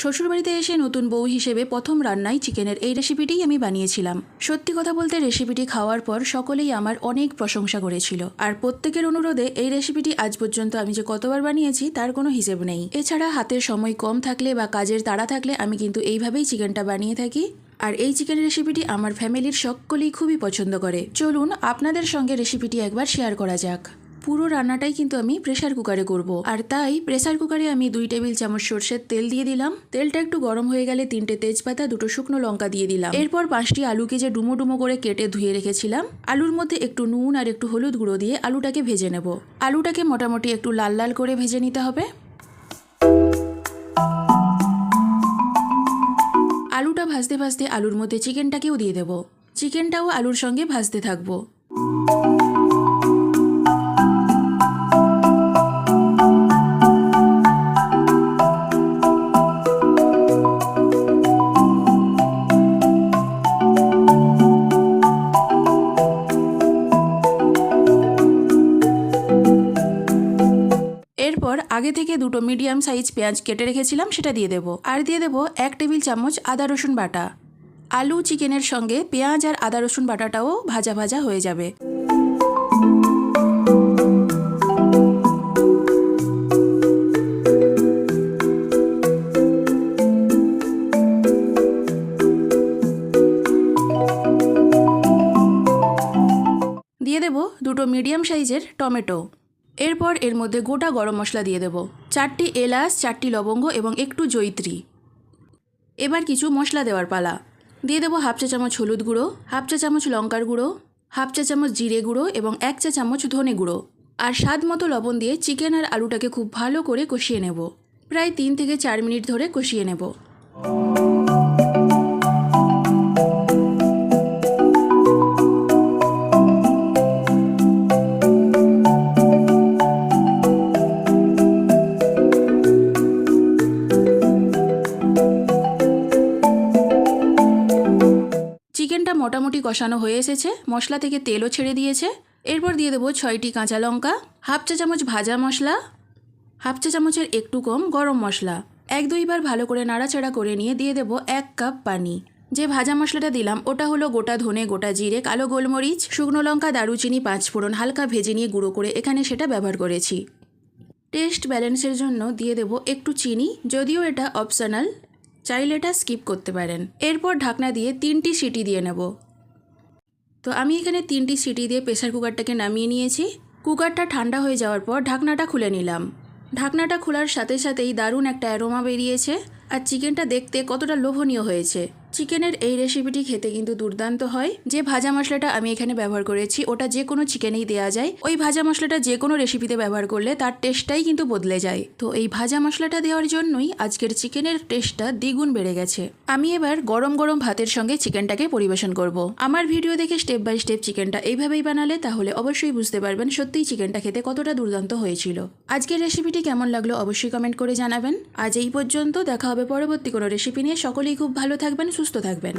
শ্বশুরবাড়িতে এসে নতুন বউ হিসেবে প্রথম রান্নায় চিকেনের। এই রেসিপিটিই আমি বানিয়েছিলাম। সত্যি কথা বলতে রেসিপিটি খাওয়ার পর সকলেই আমার অনেক প্রশংসা করেছিল। আর প্রত্যেকের অনুরোধে এই রেসিপিটি আজ পর্যন্ত আমি যে কতবার বানিয়েছি, তার কোনো হিসেব নেই। এছাড়া হাতের সময় কম থাকলে বা কাজের তাড়া থাকলে আমি কিন্তু এইভাবেই চিকেনটা বানিয়ে থাকি। আর এই চিকেন রেসিপিটি আমার ফ্যামিলির সকলেই খুবই পছন্দ করে। চলুন আপনাদের সঙ্গে রেসিপিটি একবার শেয়ার করা যাক। পুরো রান্নাটাই কিন্তু আমি প্রেশার কুকারে করব। আর তাই প্রেশার কুকারে আমি দুই টেবিল চামচ সর্ষের তেল দিয়ে দিলাম। তেলটা একটু গরম হয়ে গেলে তিনটে তেজপাতা, দুটো শুকনো লঙ্কা দিয়ে দিলাম। এরপর পাঁচটি আলুকে যে ডুমো ডুমো করে কেটে ধুয়ে রেখেছিলাম, আলুর মধ্যে একটু নুন আর একটু হলুদ গুঁড়ো দিয়ে আলুটাকে ভেজে নেব। আলুটাকে মোটামুটি একটু লাল লাল করে ভেজে নিতে হবে। আলুটা ভাজতে ভাজতে আলুর মধ্যে চিকেনটাকেও দিয়ে দেব। চিকেনটাও আলুর সঙ্গে ভাজতে থাকব। আগে থেকে দুটো মিডিয়াম সাইজ পেঁয়াজ কেটে রেখেছিলাম, সেটা দিয়ে দেবো। আর দিয়ে দেবো এক টেবিল চামচ আদা রসুন বাটা। আলু চিকেনের সঙ্গে পেঁয়াজ আর আদা রসুন বাটাটাও ভাজা ভাজা হয়ে যাবে। দিয়ে দেব দুটো মিডিয়াম সাইজের টমেটো। এরপর এর মধ্যে গোটা গরম মশলা দিয়ে দেব। চারটি এলাচ, চারটি লবঙ্গ এবং একটু জৈত্রী এবার কিছু মশলা দেওয়ার পালা। দিয়ে দেবো হাফ চা চামচ হলুদ গুঁড়ো, হাফ চা চামচ লঙ্কার গুঁড়ো, হাফ চা চামচ জিরে গুঁড়ো এবং এক চা চামচ ধনে গুঁড়ো। আর স্বাদ মতো লবণ দিয়ে চিকেন আর আলুটাকে খুব ভালো করে কষিয়ে নেব। প্রায় তিন থেকে চার মিনিট ধরে কষিয়ে নেব। চিকেনটা মোটামুটি কষানো হয়ে এসেছে, মশলা থেকে তেলও ছেড়ে দিয়েছে। এরপর দিয়ে দেবো ছয়টি কাঁচা লঙ্কা, হাফ চা চামচ ভাজা মশলা, হাফ চা চামচের একটু কম গরম মশলা। এক দুইবার ভালো করে নাড়াচাড়া করে নিয়ে দিয়ে দেবো এক কাপ পানি। যে ভাজা মশলাটা দিলাম, ওটা হলো গোটা ধনে, গোটা জিরে, কালো গোলমরিচ, শুকনো লঙ্কা, দারুচিনি পাঁচফোড়ন হালকা ভেজে নিয়ে গুঁড়ো করে এখানে সেটা ব্যবহার করেছি। টেস্ট ব্যালেন্সের জন্য দিয়ে দেবো একটু চিনি, যদিও এটা অপশনাল। চাইলে এটা স্কিপ করতে পারেন। এরপর ঢাকনা দিয়ে তিনটি সিটি দিয়ে নেব। তো আমি এখানে তিনটি সিটি দিয়ে প্রেশার কুকারটাকে নামিয়ে নিয়েছি। কুকারটা ঠান্ডা হয়ে যাওয়ার পর ঢাকনাটা খুলে নিলাম। ঢাকনাটা খোলার সাথে সাথেই দারুণ একটা অ্যারোমা বেরিয়েছে। আর চিকেনটা দেখতে কতটা লোভনীয় হয়েছে। চিকেনের এই রেসিপিটি খেতে কিন্তু দুর্দান্ত হয়। যে ভাজা মশলাটা আমি এখানে ব্যবহার করেছি, ওটা যে কোনো চিকেনেই দেওয়া যায়। ওই ভাজা মশলাটা যে কোনো রেসিপিতে ব্যবহার করলে তার টেস্টটাই কিন্তু বদলে যায়। তো এই ভাজা মশলাটা দেওয়ার জন্যই আজকের চিকেনের টেস্টটা দ্বিগুণ বেড়ে গেছে। আমি এবার গরম গরম ভাতের সঙ্গে চিকেনটাকে পরিবেশন করব। আমার ভিডিও দেখে স্টেপ বাই স্টেপ চিকেনটা এইভাবেই বানালে তাহলে অবশ্যই বুঝতে পারবেন সত্যিই চিকেনটা খেতে কতটা দুর্দান্ত হয়েছিল। আজকের রেসিপিটি কেমন লাগল অবশ্যই কমেন্ট করে জানাবেন। আজ এই পর্যন্ত দেখা হবে পরবর্তী কোনো রেসিপি নিয়ে। সকলেই খুব ভালো থাকবেন, সুস্থ থাকবেন।